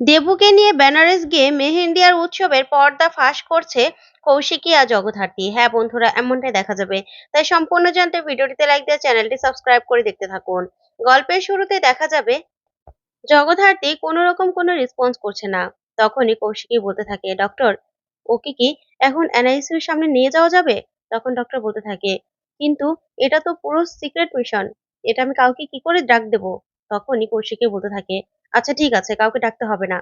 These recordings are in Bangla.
দেবুকে নিয়ে বেনারস গিয়ে মেহেন্দিয়ার উৎসবের পর্দা ফাঁস করছে কৌশিকী আর জগদ্ধাত্রী। হ্যাঁ বন্ধুরা, এমনটাই দেখা যাবে। তাই সম্পূর্ণ জানতে ভিডিওটিতে লাইক দিয়ে চ্যানেলটি সাবস্ক্রাইব করে দেখতে থাকুন। গল্পের শুরুতে দেখা যাবে, জগদ্ধাত্রী কোনো রকম কোনো রেসপন্স করছে না। তখনই কৌশিকী বলতে থাকে ডক্টর ওকে কি এখন এনআইসিউর সামনে নিয়ে যাওয়া যাবে? তখন ডক্টর বলতে থাকে, কিন্তু এটা তো পুরো সিক্রেট মিশন এটা আমি কাউকে কি করে ডাক দেবো? তখনই কৌশিকী বলতে থাকে আচ্ছা ঠিক আছে, কাউকে ডাকতে হবে না।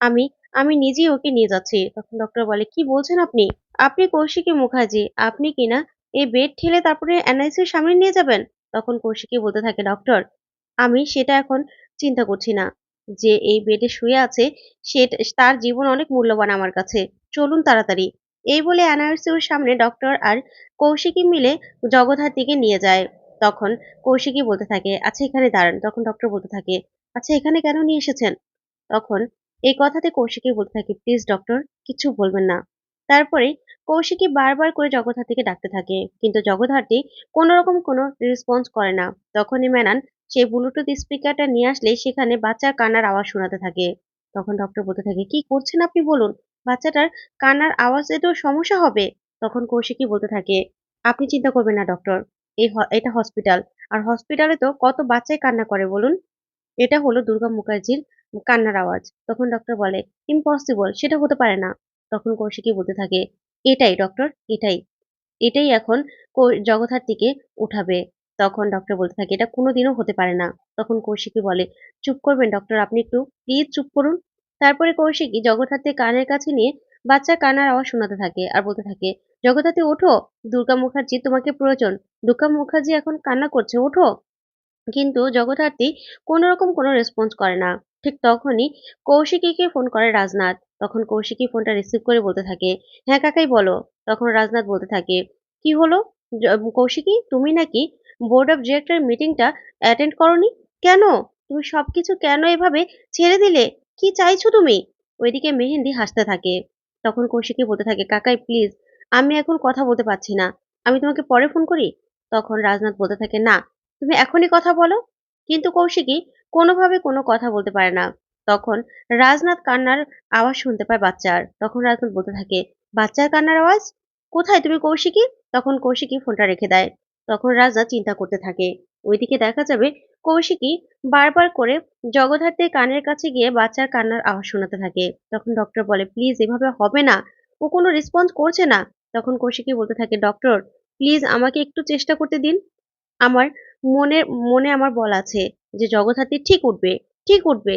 আমি আমি নিজেই ওকে নিয়ে যাচ্ছি। তখন ডক্টর বলে, কি বলছেন আপনি? আপনি কৌশিকী মুখার্জি, আপনি কি না এই বেড ঠেলে তারপরে এনআইসির সামনে নিয়ে যাবেন? তখন কৌশিকী বলতে থাকে ডক্টর আমি সেটা এখন চিন্তা করছি না। যে এই বেডে শুয়ে আছে, সে তার জীবন অনেক মূল্যবান আমার কাছে। চলুন তাড়াতাড়ি। এই বলে এনআরসিউর সামনে ডক্টর আর কৌশিকী মিলে জগদ্ধাত্রীকে নিয়ে যায়। তখন কৌশিকী বলতে থাকে আচ্ছা এখানে দাঁড়ান। তখন ডক্টর বলতে থাকে আচ্ছা এখানে কেন নিয়ে এসেছেন? তখন, এই কথাতে কৌশিকী বলতে থাকে, প্লিজ, ডক্টর, কিছু বলবেন না। তারপরে কৌশিকী বারবার করে জগদ্ধাত্রীকে ডাকতে থাকে, কিন্তু জগদ্ধাত্রী কোনো রকম কোনো রেসপন্স করে না। তখনই ম্যানান সেই ব্লুটুথ স্পিকারটা নিয়ে আসলে সেখানে বাচ্চার কান্নার আওয়াজ শোনাতে থাকে। তখন ডক্টর বলতে থাকে, কি করছেন আপনি বলুন? বাচ্চাটার কান্নার আওয়াজে তো সমস্যা হবে। তখন কৌশিকী বলতে থাকে, আপনি চিন্তা করবেন না, ডক্টর। এই এটা হসপিটাল। আর হসপিটালে তো কত বাচ্চাই কান্না করে, বলুন? এটা হলো দুর্গা মুখার্জির কান্নার আওয়াজ। তখন ডক্টর বলে ইম্পসিবল সেটা হতে পারে না। তখন কৌশিকী বলতে থাকে, এটাই ডক্টর এটাই। এটাই এখন কৌ- জগদ্ধাত্রীকে উঠাবে। তখন ডক্টর বলতে থাকে, এটা কোনোদিনও হতে পারে না। তখন কৌশিকী বলে, চুপ করবেন ডক্টর আপনি একটু প্লিজ চুপ করুন। তারপরে কৌশিকী জগদ্ধাত্রী কানের কাছে নিয়ে বাচ্চার কান্নার আওয়াজ শোনাতে থাকে আর বলতে থাকে জগদ্ধাত্রী ওঠো, দুর্গা মুখার্জি তোমাকে প্রয়োজন। দুর্গা মুখার্জি এখন কান্না করছে, ওঠো। কিন্তু জগদ্ধাত্রী কোনো রকম কোনো রেসপন্স করে না। ঠিক তখনই কৌশিকীকে ফোন করে রাজনাথ। তখন কৌশিকী ফোনটা রিসিভ করে বলতে থাকে হ্যাঁ কাকাই, বলো। তখন রাজনাথ বলতে থাকে, কি হলো? কৌশিকী, তুমি নাকি বোর্ড অফ ডিরেক্টর মিটিংটা অ্যাটেন্ড করনি? কেন? তুমি সব কিছু কেন এভাবে ছেড়ে দিলে? কি চাইছো তুমি? ওইদিকে মেহেন্দি হাসতে থাকে। তখন কৌশিকী বলতে থাকে, কাকাই প্লিজ আমি এখন কথা বলতে পারছি না। আমি তোমাকে পরে ফোন করি? তখন রাজনাথ বলতে থাকে, না তুমি এখনই কথা বলো। কিন্তু কৌশিকী কোনোভাবে কোনো কথা বলতে পারে না। তখন রাজনাথ কান্নার আওয়াজ শুনতে পায় বাচ্চার। তখন রাজনাথ বলতে থাকে, বাচ্চার কান্নার আওয়াজ? কোথায় তুমি কৌশিকী? তখন কৌশিকী ফোনটা রেখে দেয়। তখন রাজনাথ চিন্তা করতে থাকে। ওইদিকে দেখা যাবে কৌশিকী বারবার করে জগদ্ধাত্রীর কানের কাছে গিয়ে বাচ্চার কান্নার আওয়াজ শোনাতে থাকে। তখন ডক্টর বলে প্লিজ এভাবে হবে না। ও কোনো রেসপন্স করছে না। তখন কৌশিকী বলতে থাকে ডক্টর প্লিজ আমাকে একটু চেষ্টা করতে দিন। আমার মনে মনে আমার বল আছে যে জগদ্ধাত্রী ঠিক উঠবে ঠিক উঠবে।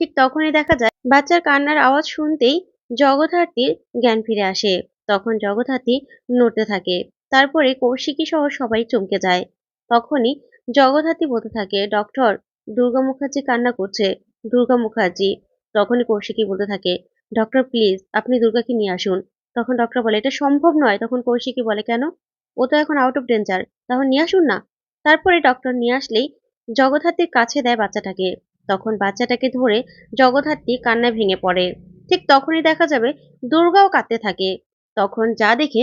ঠিক তখনই দেখা যায় বাচ্চার কান্নার আওয়াজ শুনতেই জগদ্ধাত্রীর জ্ঞান ফিরে আসে। তখন জগদ্ধাত্রী নড়তে থাকে। তারপরে কৌশিকী সহ সবাই চমকে যায়। তখনই জগদ্ধাত্রী বলতে থাকে, ডক্টর, দুর্গা মুখার্জি কান্না করছে, দুর্গা মুখার্জি। তখনই কৌশিকী বলতে থাকে, ডক্টর, প্লিজ, আপনি দুর্গাকে নিয়ে আসুন। তখন ডক্টর বলে, এটা সম্ভব নয়। তখন কৌশিকী বলে, কেন? ও তো এখন আউট অফ ডেঞ্জার তখন নিয়ে আসুন না। তারপরে ডক্টর নিয়ে আসলেই জগদ্ধাত্রীর কাছে দেয় বাচ্চাটাকে। তখন বাচ্চাটাকে ধরে জগদ্ধাত্রী কান্নায় ভেঙে পড়ে। ঠিক তখনই দেখা যাবে দুর্গাও কাঁদতে থাকে। তখন যা দেখে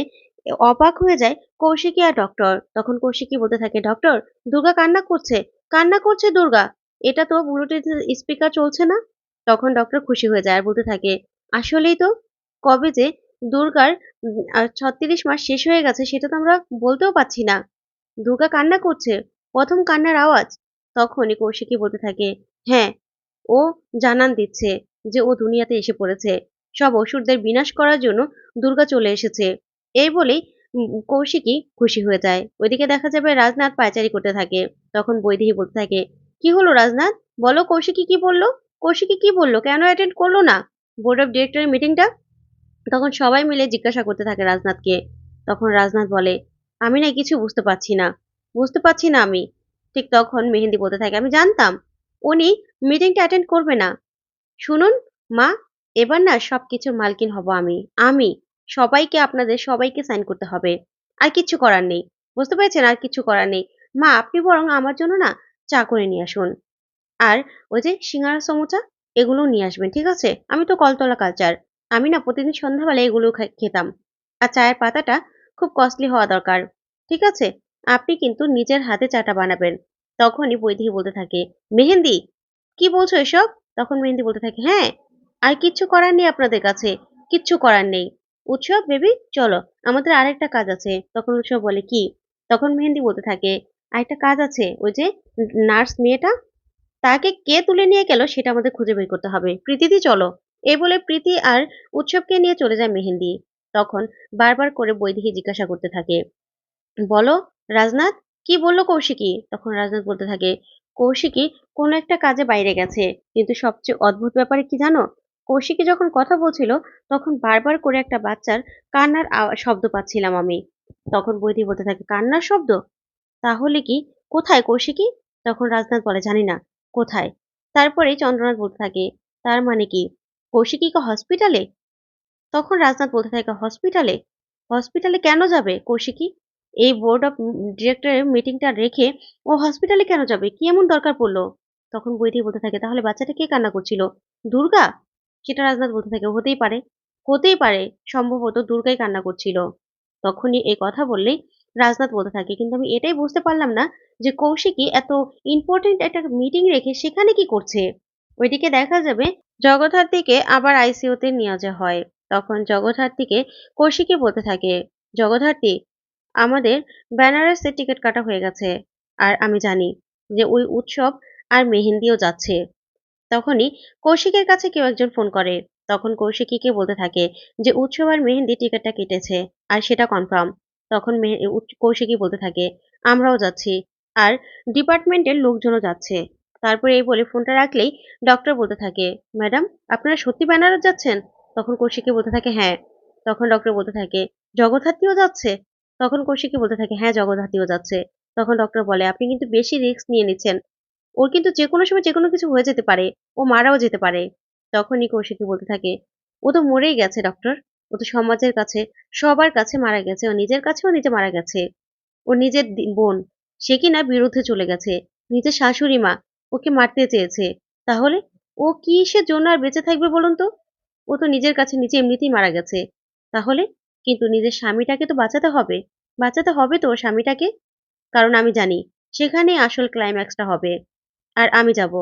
অবাক হয়ে যায় কৌশিকী আর ডক্টর তখন কৌশিকী বলতে থাকে ডক্টর দুর্গা কান্না করছে। কান্না করছে দুর্গা। এটা তো ব্লুটুথ স্পিকার চলছে না? তখন ডক্টর খুশি হয়ে যায় আর বলতে থাকে, আসলেই তো, কবে যে দুর্গার ছত্রিশ মাস শেষ হয়ে গেছে, সেটা তো আমরা বলতেও পারছি না। দুর্গা কান্না করছে। প্রথম কান্নার আওয়াজ। তখনই কৌশিকী বলতে থাকে হ্যাঁ ও জানান দিচ্ছে যে ও দুনিয়াতে এসে পড়েছে। সব অসুরদের বিনাশ করার জন্য দুর্গা চলে এসেছে। এই বলেই কৌশিকী খুশি হয়ে যায়। ওইদিকে দেখা যাবে রাজনাথ পায়চারি করতে থাকে। তখন বৈদেহী বলতে থাকে, কি হলো রাজনাথ? বলো কৌশিকী কি বলল? কৌশিকী কি বলল? কেন অ্যাটেন্ড করল না? বোর্ড অফ ডিরেক্টরের মিটিংটা তখন সবাই মিলে জিজ্ঞাসা করতে থাকে রাজনাথকে। তখন রাজনাথ বলে আমি না কিছু বুঝতে পারছি না। বুঝতে পারছি না আমি। ঠিক তখন মেহেন্দি বলতে থাকে, আমি জানতাম। উনি মিটিংটা অ্যাটেন্ড করবে না। শুনুন, মা, এবার না সব কিছুর মালকিন হব আমি। আমি, সবাইকে আপনাদের সবাইকে সাইন করতে হবে। আর কিচ্ছু করার নেই। বুঝতে পেরেছেন? আর কিছু করার নেই। মা, আপনি বরং আমার জন্য না চা করে নিয়ে আসুন। আর ওই যে সিঙ্গারা সমোচা এগুলো নিয়ে আসবেন, ঠিক আছে? আমি তো কলতলা কালচার আমি না প্রতিদিন সন্ধ্যাবেলা এগুলো খেতাম। আর চায়ের পাতাটা খুব কস্টলি হওয়া দরকার। ঠিক আছে? আপনি কিন্তু নিজের হাতে চাটা বানাবেন। তখনই বৈদেহী বলতে থাকে, মেহেন্দি, কি বলছো এসব? তখন মেহেন্দি বলতে থাকে হ্যাঁ আর কিচ্ছু করার নেই আপনাদের কাছে, কিচ্ছু করার নেই। উৎসব বেবি, চলো, আমাদের আরেকটা কাজ আছে। তখন উৎসব বলে, কি? তখন মেহেন্দি বলতে থাকে, আরেকটা কাজ আছে, ওই যে নার্স মেয়েটা, তাকে কে তুলে নিয়ে গেল সেটা আমাদের খুঁজে বের করতে হবে। প্রীতিদি চলো। এই বলে প্রীতি আর উৎসবকে নিয়ে চলে যায় মেহেন্দি। তখন বারবার করে বৈদেহী জিজ্ঞাসা করতে থাকে। বলো, রাজনাথ? কি বলল কৌশিকী? তখন রাজনাথ বলতে থাকে, কৌশিকী কোনো একটা কাজে বাইরে গেছে, কিন্তু সবচেয়ে অদ্ভুত ব্যাপারে কি জানো? কৌশিকী যখন কথা বলছিল, তখন বারবার করে একটা বাচ্চার কান্নার শব্দ পাচ্ছিলাম আমি। তখন বৈদি বলতে থাকে, কান্নার শব্দ? তাহলে কি, কোথায় কৌশিকী? তখন রাজনাথ বলে, জানি না, কোথায়? তারপরে চন্দ্রনাথ বলতে থাকে, তার মানে কি, কৌশিকী হসপিটালে তখন রাজনাথ বলতে থাকে, হসপিটালে? হসপিটালে কেন যাবে কৌশিকী? এই বোর্ড অফ ডিরেক্টরের মিটিংটা রেখে ও হসপিটালে কেন যাবে? কি এমন দরকার পড়ল? তখন বৈদি বলতে থাকে, তাহলে বাচ্চাটা কে কান্না করছিল? দুর্গা? সেটা রাজনাথ বলতে থাকে, হতেই পারে হতেই পারে, সম্ভবত দুর্গাই কান্না করছিল। তখনই এই কথা বললেই রাজনাথ বলতে থাকে, কিন্তু আমি এটাই বুঝতে পারলাম না যে কৌশিকী এত ইম্পর্টেন্ট একটা মিটিং রেখে সেখানে কি করছে? ওইদিকে দেখা যাবে জগদ্ধাত্রীকে আবার আইসিইউতে নিয়ে যাওয়া হয়। তখন জগদ্ধাত্রীকে কৌশিকী বলতে থাকে, জগদ্ধাত্রী, আমাদের বেনারসের টিকিট কাটা হয়ে গেছে আর আমি জানি যে ওই উৎসব আর মেহেন্দিও যাচ্ছে তখনই কৌশিকের কাছে কেউ একজন ফোন করে। তখন কৌশিকীকে বলতে থাকে যে উৎসব আর মেহেন্দি টিকিটটা কেটেছে আর সেটা কনফার্ম তখন কৌশিকী বলতে থাকে, আমরাও যাচ্ছি আর ডিপার্টমেন্টের লোকজনও যাচ্ছে তারপরে এই বলে ফোনটা রাখলেই ডক্টর বলতে থাকে, ম্যাডাম, আপনারা সত্যি বেনারস যাচ্ছেন? তখন কৌশিকী বলতে থাকে হ্যাঁ। তখন ডক্টর বলতে থাকে, জগদ্ধাত্রীও যাচ্ছে? তখন কৌশিকী বলতে থাকে হ্যাঁ জগদ্ধাত্রীও যাচ্ছে। তখন ডক্টর বলে, আপনি কিন্তু বেশি রিস্ক নিয়ে নিচ্ছেন। ওর কিন্তু যে কোনো সময় যে কোনো কিছু হয়ে যেতে পারে, ও মারাও যেতে পারে। তখনই কৌশিকী বলতে থাকে, ও তো মরেই গেছে ডক্টর ও তো সমাজের কাছে, সবার কাছে মারা গেছে। ও নিজের কাছেও নিজে মারা গেছে। ও নিজের বোন। সে কি না বিরুদ্ধে চলে গেছে। নিজের শাশুড়ি মা ওকে মারতে চেয়েছে। তাহলে ও কিসের জন্য আর বেঁচে থাকবে বলুন তো? ও তো নিজের কাছে নিজে এমনিতেই মারা গেছে। তাহলে? কিন্তু নিজের স্বামীটাকে তো বাঁচাতে হবে। বাঁচাতে হবে তো স্বামীটাকে? কারণ আমি জানি সেখানেই আসল ক্লাইম্যাক্সটা হবে। আর আমি যাব।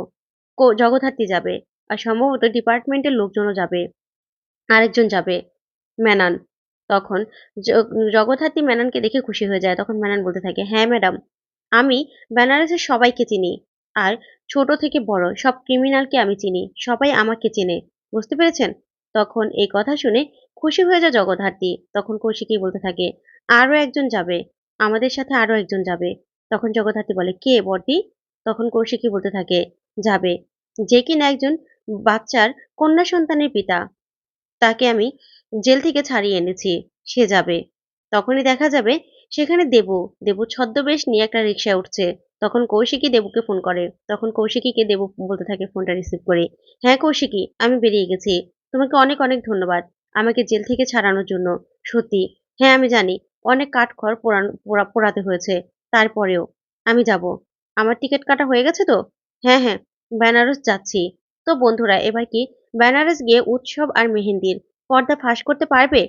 জগদ্ধাত্রী যাবে। আর সম্ভবত ডিপার্টমেন্টের লোকজনও যাবে। আরেকজন যাবে। ম্যানান তখন জ- জগদ্ধাত্রী ম্যানানকে দেখে খুশি হয়ে যায়। তখন ম্যানান বলতে থাকে হ্যাঁ ম্যাডাম আমি বেনারসের সবাইকে চিনি। আর ছোট থেকে বড় সব ক্রিমিনালকে আমি চিনি। সবাই আমাকে চেনে। বুঝতে পেরেছেন? তখন এই কথা শুনে খুশি হয়ে যায় জগদ্ধাত্রী। তখন কৌশিকী বলতে থাকে আরও একজন যাবে, আমাদের সাথে আরও একজন যাবে। তখন জগদ্ধাত্রী বলে, কে, বর্দি? তখন কৌশিকী বলতে থাকে, যাবে, যে কিনা একজন বাচ্চার কন্যা সন্তানের পিতা। তাকে আমি জেল থেকে ছাড়িয়ে এনেছি, সে যাবে। তখনই দেখা যাবে সেখানে দেবু দেবু ছদ্মবেশ নিয়ে একটা রিক্সায় উঠছে। তখন কৌশিকী দেবুকে ফোন করে। তখন কৌশিকীকে দেবু বলতে থাকে ফোনটা রিসিভ করে হ্যাঁ কৌশিকী, আমি বেরিয়ে গেছি। তোমাকে অনেক অনেক ধন্যবাদ আমাকে জেল থেকে ছাড়ানোর জন্য। সত্যি হ্যাঁ আমি জানি। অনেক কাঠখড় পোড়ানো, পোড়া- পোড়াতে হয়েছে। তারপরেও আমি যাব। আমার টিকিট কাটা হয়ে গেছে তো? হ্যাঁ হ্যাঁ বেনারস যাচ্ছি। তো বন্ধুরা, এবার কি? বেনারস গিয়ে উৎসব আর মেহেন্দির পর্দা ফাঁস করতে পারবে?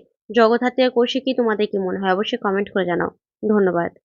আর কৌশিকী, তোমাদের কি মনে হয়? অবশ্যই কমেন্ট করে জানাও। ধন্যবাদ।